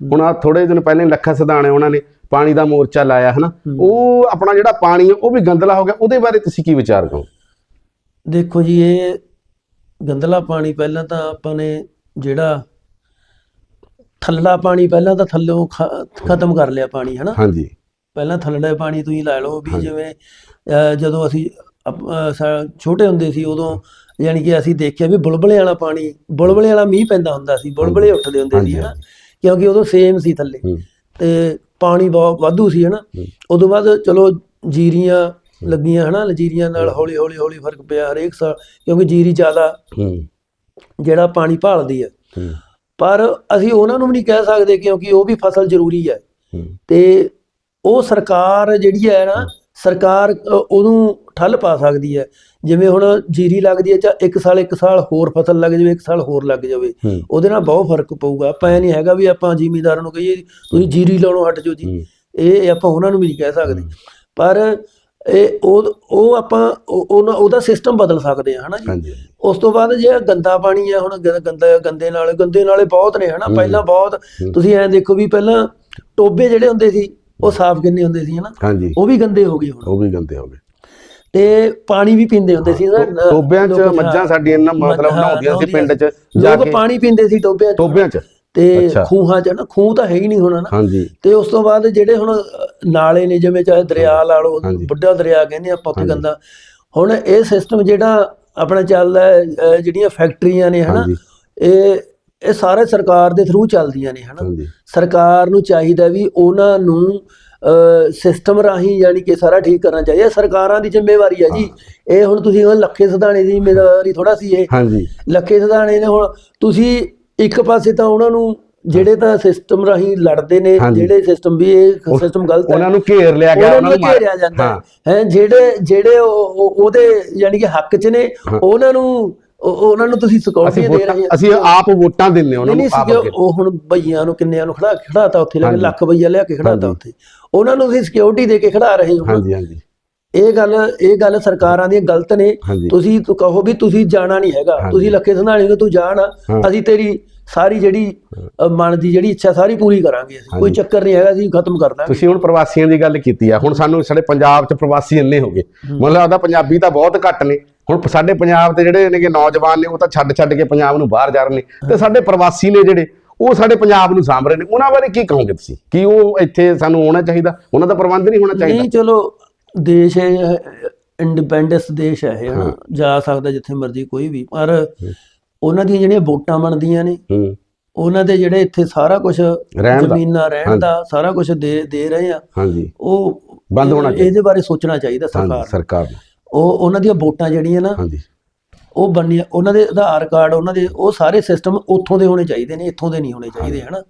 ਹੁਣ ਆ ਥੋੜੇ ਦਿਨ ਪਹਿਲੇ ਲੱਖਾ ਸਿਧਾਣੇ ਉਹਨਾਂ ਨੇ ਪਾਣੀ ਦਾ ਮੋਰਚਾ ਲਾਇਆ ਹਨਾ? ਉਹ ਆਪਣਾ ਜਿਹੜਾ ਪਾਣੀ ਹੈ ਉਹ ਵੀ ਗੰਦਲਾ ਹੋ ਗਿਆ। ਉਹਦੇ ਬਾਰੇ ਤੁਸੀਂ ਕੀ ਵਿਚਾਰ ਕਰੋ ਦੇਖੋ ਜੀ ਇਹ ਗੰਦਲਾ ਪਾਣੀ ਪਹਿਲਾਂ ਤਾਂ ਆਪਾਂ ਨੇ ਜਿਹੜਾ ਥੱਲਾ ਪਾਣੀ ਪਹਿਲਾਂ ਤਾਂ ਥੱਲੋਂ ਖਤਮ ਕਰ ਲਿਆ ਪਾਣੀ ਹਨਾ? ਹਾਂਜੀ। ਪਹਿਲਾਂ ਥੱਲੜਾ ਪਾਣੀ ਤੁਸੀਂ ਲੈ ਲਓ ਵੀ ਜਿਵੇਂ ਜਦੋਂ ਅਸੀਂ ਛੋਟੇ ਹੁੰਦੇ ਸੀ ਉਦੋਂ ਯਾਨੀ ਕਿ ਅਸੀਂ ਦੇਖਿਆ ਵੀ ਬੁਲਬੁਲੇ ਵਾਲਾ ਪਾਣੀ ਬੁਲਬੁਲੇ ਵਾਲਾ ਮੀਂਹ ਪੈਂਦਾ ਹੁੰਦਾ ਸੀ ਬੁਲਬੁਲੇ ਉੱਠਦੇ ਹੁੰਦੇ ਸੀ ਹਨਾ? ਕਿਉਂਕਿ ਉਦੋਂ ਸੇਮ ਸੀ ਥੱਲੇ। ਤੇ ਪਾਣੀ ਬਹੁਤ ਵਾਧੂ ਸੀ ਹਨਾ। ਉਦੋਂ ਬਾਅਦ ਚਲੋ ਜੀਰੀਆਂ ਲੱਗੀਆਂ ਹਨਾ ਜੀਰੀਆਂ ਨਾਲ ਹੌਲੀ ਹੌਲੀ ਹੌਲੀ ਫ਼ਰਕ ਪਿਆ ਹਰੇਕ ਸਾਲ ਕਿਉਂਕਿ ਜੀਰੀ ਜ਼ਿਆਦਾ ਜਿਹੜਾ ਪਾਣੀ ਭਾਲਦੀ ਹੈ। ਪਰ ਅਸੀਂ ਉਹਨਾਂ ਨੂੰ ਵੀ ਨਹੀਂ ਕਹਿ ਸਕਦੇ ਕਿਉਂਕਿ ਉਹ ਵੀ ਫਸਲ ਜ਼ਰੂਰੀ ਹੈ। ਤੇ ਉਹ ਸਰਕਾਰ ਜਿਹੜੀ ਹੈ ਨਾ ਸਰਕਾਰ ਉਹਨੂੰ ਠੱਲ ਪਾ ਸਕਦੀ ਹੈ। ਜਿਵੇਂ ਹੁਣ ਜੀਰੀ ਲੱਗਦੀ ਹੈ ਚਾ ਇੱਕ ਸਾਲ ਇੱਕ ਸਾਲ ਹੋਰ ਫਸਲ ਲੱਗ ਜਾਵੇ ਇੱਕ ਸਾਲ ਹੋਰ ਲੱਗ ਜਾਵੇ ਉਹਦੇ ਨਾਲ ਬਹੁਤ ਫ਼ਰਕ ਪਊਗਾ। ਆਪਾਂ ਇਹ ਨਹੀਂ ਹੈਗਾ ਵੀ ਆਪਾਂ ਜ਼ਿਮੀਂਦਾਰਾਂ ਨੂੰ ਕਹੀਏ ਤੁਸੀਂ ਜੀਰੀ ਲਾਉਣੋਂ ਹਟ ਜਾਓ ਜੀ। ਇਹ ਆਪਾਂ ਉਹਨਾਂ ਨੂੰ ਵੀ ਨਹੀਂ ਕਹਿ ਸਕਦੇ। ਪਰ ਇਹ ਉਹ ਉਹ ਆਪਾਂ ਉਹ- ਉਹਨਾਂ- ਉਹਦਾ ਸਿਸਟਮ ਬਦਲ ਸਕਦੇ ਆ ਹਨਾ ਜੀ। ਉਸ ਤੋਂ ਬਾਅਦ ਜੇ ਗੰਦਾ ਪਾਣੀ ਹੈ ਹੁਣ ਗੰਦਾ ਗੰਦੇ ਨਾਲੇ ਗੰਦੇ ਨਾਲੇ ਬਹੁਤ ਨੇ ਹਨਾ। ਪਹਿਲਾਂ ਬਹੁਤ ਤੁਸੀਂ ਐਂ ਦੇਖੋ ਵੀ ਪਹਿਲਾਂ ਟੋਬੇ ਜਿਹੜੇ ਹੁੰਦੇ ਸੀ ਉਹ ਸਾਫ਼ ਕਿੰਨੇ ਹੁੰਦੇ ਸੀ ਹਨਾ। ਉਹ ਵੀ ਗੰਦੇ ਹੋ ਗਏ ਹੁਣ। ਉਹ ਵੀ ਗੰਦੇ ਹੋ ਗਏ। ਤੇ ਪਾਣੀ ਵੀ ਪੀਂਦੇ ਹੁੰਦੇ ਸੀ ਨਾ ਟੋਬਿਆਂ 'ਚ ਲੋਕ ਮੱਝਾਂ ਸਾਡੀਆਂ ਇਹਨਾਂ ਮਤਲਬ ਹਾਂ, ਨਹਾਉਂਦੀਆਂ ਸੀ ਪਿੰਡ 'ਚ ਜਾ ਲੋਕ ਕੇ। ਪਾਣੀ ਪੀਂਦੇ ਸੀ ਟੋਬਿਆਂ 'ਚ। ਟੋਬਿਆਂ 'ਚ? ਤੇ ਅੱਛਾ। ਖੂਹਾਂ 'ਚ ਨਾ ਖੂਹ ਤਾਂ ਹੈ ਹੀ ਨਹੀਂ ਹੋਣਾ ਨਾ। ਹਾਂਜੀ। ਤੇ ਉਸ ਤੋਂ ਬਾਅਦ ਜਿਹੜੇ ਹੁਣ ਅ, ਨਾਲੇ ਨੇ ਜਿਵੇਂ ਚਾਹੇ ਦਰਿਆ ਲਾ ਲਓ ਹਾਂਜੀ। ਵੱਡਾ ਦਰਿਆ ਕਹਿੰਦੇ ਆਪਾਂ ਉੱਥੇ ਗੰਦਾ। ਹੁਣ ਇਹ ਸਿਸਟਮ ਜਿਹੜਾ ਆਪਣਾ ਚੱਲਦਾ ਹੈ ਅ, ਜਿਹੜੀਆਂ ਫੈਕਟਰੀਆਂ ਨੇ ਹਨਾ ਹਾਂਜੀ। ਇਹ ਇਹ ਸਾਰੇ ਸਰਕਾਰ ਦੇ ਥਰੂ ਚੱਲਦੀਆਂ ਨੇ ਹਨਾ। ਹਾਂਜੀ। ਸਰਕਾਰ ਨੂੰ ਚਾਹੀਦਾ ਵੀ ਉਹਨਾਂ ਨੂੰ ਸਿਸਟਮ ਰਾਹੀਂ ਯਾਨੀ ਕਿ ਸਾਰਾ ਠੀਕ ਕਰਨਾ ਚਾਹੀਦਾ। ਸਰਕਾਰਾਂ ਦੀ ਜ਼ਿੰਮੇਵਾਰੀ ਹੈ ਜੀ। ਇਹ ਹੁਣ ਤੁਸੀਂ ਹੁਣ ਲੱਖੇ ਸਿਧਾਣੇ ਦੀ ਜ਼ਿੰਮੇਵਾਰੀ ਥੋੜਾ ਸੀ ਇਹ। ਹਾਂਜੀ। ਲੱਖੇ ਸਿਧਾਣੇ ਨੇ ਹੁਣ ਤੁਸੀਂ ਇੱਕ ਪਾਸੇ ਤਾਂ ਉਹਨਾਂ ਨੂੰ ਜਿਹੜੇ ਤਾਂ ਸਿਸਟਮ ਰਾਹੀਂ ਲੜਦੇ ਨੇ। ਜਿਹੜੇ ਸਿਸਟਮ ਵੀ ਇਹ ਸਿਸਟਮ ਗਲਤ ਹੈ ਉਹਨਾਂ ਨੂੰ ਘੇਰ ਲਿਆ ਗਿਆ ਉਹਨਾਂ ਨੂੰ ਘੇਰਿਆ ਜਾਂਦਾ। ਹਾਂ। ਜਿਹੜੇ ਜਿਹੜੇ ਉਹ- ਉਹ- ਉਹਦੇ ਯਾਨੀ ਕਿ ਹੱਕ 'ਚ ਨੇ ਉਹਨਾਂ ਨੂੰ ਉਹਨਾਂ ਨੂੰ ਤੁਸੀਂ ਸਿਕਿਉਰਿਟੀ ਦੇ ਰਹੇ ਅਸੀਂ ਆਪ ਵੋਟਾਂ ਦਿੰਨੇ ਉਹਨਾਂ ਨੂੰ ਆਪ ਅੱਗੇ। ਉਹ ਹੁਣ ਭਈਆਂ ਨੂੰ ਕਿੰਨਿਆਂ ਨੂੰ ਖੜਾ ਖੜਾਤਾ ਉੱਥੇ ਲੈ। ਲੱਖ ਭਈਆ ਲਿਆ ਕੇ ਖੜਾਤਾ। ਉੱਥੇ। ਉਹਨਾਂ ਨੂੰ ਤੁਸੀਂ ਸਿਕਿਉਰਿਟੀ ਦੇ ਕੇ ਖੜਾ ਰਹੇ ਹੋ। ਹਾਂਜੀ ਹਾਂਜੀ। ਇਹ ਗੱਲ ਇਹ ਗੱਲ ਸਰਕਾਰਾਂ ਦੀਆਂ ਗਲਤ ਨੇ। ਤੁਸੀਂ ਤੂੰ ਕਹੋ ਵੀ ਤੁਸੀਂ ਜਾਣਾ ਨਹੀਂ ਹੈਗਾ। ਤੁਸੀਂ ਲੱਖੇ ਸੰਧਾਣੇ ਤੂੰ ਜਾਣਾ। ਅਸੀਂ ਤੇਰੀ ਸਾਰੀ ਜਿਹੜੀ ਮਨ ਦੀ ਜਿਹੜੀ ਇੱਛਾ ਸਾਰੀ ਪੂਰੀ ਕਰਾਂਗੇ ਅਸੀਂ। ਕੋਈ। ਚੱਕਰ ਨਹੀਂ ਹੈਗਾ ਅਸੀਂ ਖਤਮ ਕਰ ਦਾਂਗੇ। ਤੁਸੀਂ ਹੁਣ ਪ੍ਰਵਾਸੀਆਂ ਦੀ ਗੱਲ ਕੀਤੀ ਆ। ਹੁਣ ਸਾਨੂੰ ਸਾਡੇ ਪੰਜਾਬ 'ਚ ਪ੍ਰਵਾਸੀ ਇੰਨੇ ਹੋ ਗਏ। ਮਤਲਬ ਆਦਾ ਪੰਜਾਬੀ ਤਾਂ ਬਹੁਤ ਘੱਟ ਨੇ। ਹੁਣ ਸਾਡੇ ਪੰਜਾਬ ਤੇ ਜਿਹੜੇ ਨੇ ਕਿ ਨੌਜਵਾਨ ਨੇ ਉਹ ਤਾਂ ਛੱਡ ਛੱਡ ਕੇ ਪੰਜਾਬ ਨੂੰ ਬਾਹਰ ਜਾ ਰਹੇ ਨੇ। ਤੇ ਸਾਡੇ ਪ੍ਰਵਾਸੀ ਨੇ ਜਿਹੜੇ ਉਹ ਸਾਡੇ ਪੰਜਾਬ ਨੂੰ ਸਾਂਭ ਰਹੇ ਨੇ। ਉਹਨਾਂ ਬਾਰੇ ਕੀ ਕਹੋਗੇ ਤੁਸੀਂ? ਕੀ ਉਹ ਇੱਥੇ ਸਾਨੂੰ ਆਉਣਾ ਚਾਹੀਦਾ? ਉਹਨਾਂ ਦਾ ਪ੍ਰਬੰਧ ਨਹੀਂ ਹੋਣਾ ਚਾਹੀਦਾ? ਨਹੀਂ ਚਲੋ ਦੇਸ਼ ਹੈ ਇੰਡੀਪੈਂਡੈਂਸ ਦੇਸ਼ ਹੈ ਇਹ ਜਾ ਸਕਦਾ ਜਿੱਥੇ ਮਰਜ਼ੀ ਕੋਈ ਵੀ। ਪਰ ਉਹਨਾਂ ਦੀਆਂ ਜਿਹੜੀਆਂ ਵੋਟਾਂ ਬਣਦੀਆਂ ਨੇ ਉਹਨਾਂ ਦੇ ਜਿਹੜੇ ਇੱਥੇ ਸਾਰਾ ਕੁਝ ਦਾ। ਜ਼ਮੀਨਾਂ ਰਹਿਣ ਦਾ ਸਾਰਾ ਕੁਝ ਦੇ ਦੇ ਰਹੇ ਆ। ਹਾਂਜੀ। ਉਹ ਬੰਦ ਹੋਣਾ ਚਾਹੀਦਾ। ਇਹਦੇ ਬਾਰੇ ਸੋਚਣਾ ਚਾਹੀਦਾ ਸਰਕਾਰ। ਸਰਕਾਰ ਨੂੰ। ਉਹ ਉਹਨਾਂ ਦੀਆਂ ਵੋਟਾਂ ਜਿਹੜੀਆਂ ਨਾ ਹਾਂਜੀ। ਉਹ ਬਣਨੀਆਂ ਉਹਨਾਂ ਦੇ ਆਧਾਰ ਕਾਰਡ ਉਹਨਾਂ ਦੇ ਉਹ ਸਾਰੇ ਸਿਸਟਮ ਉੱਥੋਂ ਦੇ ਹੋਣੇ ਚਾਹੀਦੇ ਨੇ ਇੱਥੋਂ ਦੇ ਨਹੀਂ ਹੋਣੇ ਚਾਹੀਦੇ ਹਨਾ?